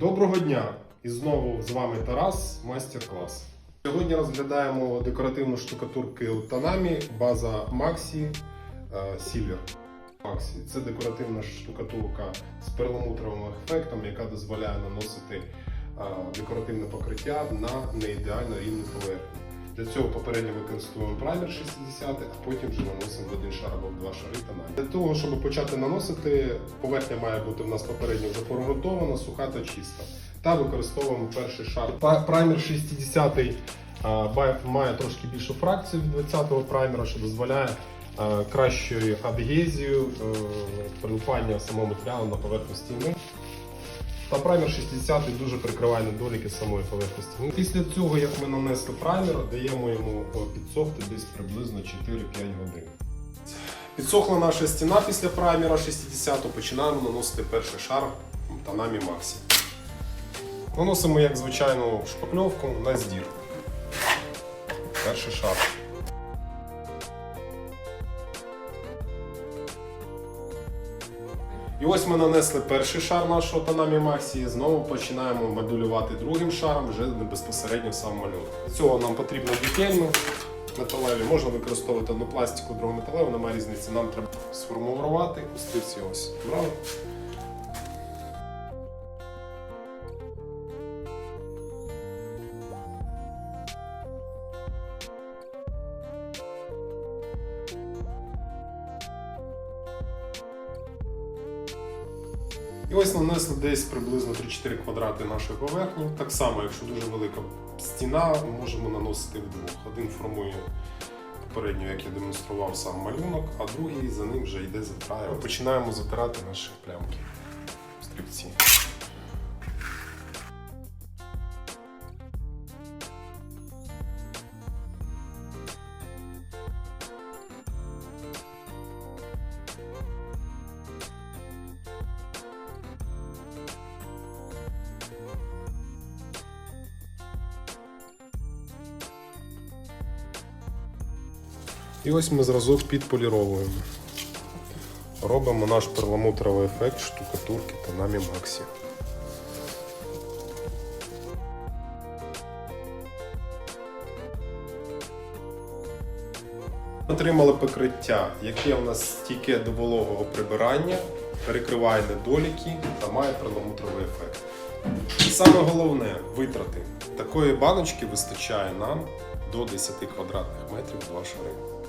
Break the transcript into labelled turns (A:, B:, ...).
A: Доброго дня! І знову з вами Тарас, майстер-клас. Сьогодні розглядаємо декоративну штукатурку Танамі, база Maxi е, Silver. Maxi це декоративна штукатурка з перламутровим ефектом, яка дозволяє наносити е, декоративне покриття на неідеально рівну поверхню. Для цього попередньо використовуємо праймер 60, а потім вже наносимо в один шар або в два шари тональні. Для того, щоб почати наносити, поверхня має бути в нас попередньо вже проготована, суха та чиста. Та використовуємо перший шар. Праймер 60 а, бай- має трошки більшу фракцію від 20-го праймера, що дозволяє кращою адгезію, е, прилипання самого матеріалу на поверхню стіни. Та праймер 60 дуже прикриває недоліки самої поверхні стіни. Після цього, як ми нанесли праймер, даємо йому підсохти десь приблизно 4-5 годин. Підсохла наша стіна після праймера 60 починаємо наносити перший шар Танамі Maxi. Наносимо як звичайну шпакльовку на здір. Перший шар. І ось ми нанесли перший шар нашого Танамі Максі, і Знову починаємо модулювати другим шаром вже безпосередньо сам малюнок. Для цього нам потрібно бікельми металеві. Можна використовувати одну пластику, другу металеву, немає різниці. Нам треба сформувати устивці ось. Брали. І ось нанесли десь приблизно 3-4 квадрати нашої поверхні. Так само, якщо дуже велика стіна, ми можемо наносити вдвох. Один формує попередньо, як я демонстрував сам малюнок, а другий за ним вже йде затирає. Починаємо затирати наші плямки. І ось ми зразок підполіровуємо. Робимо наш перламутровий ефект штукатурки Tanami Maxi. Отримали покриття, яке у нас стійке до вологого прибирання, перекриває недоліки та має перламутровий ефект. І саме головне витрати. Такої баночки вистачає нам до 10 квадратних метрів два шари.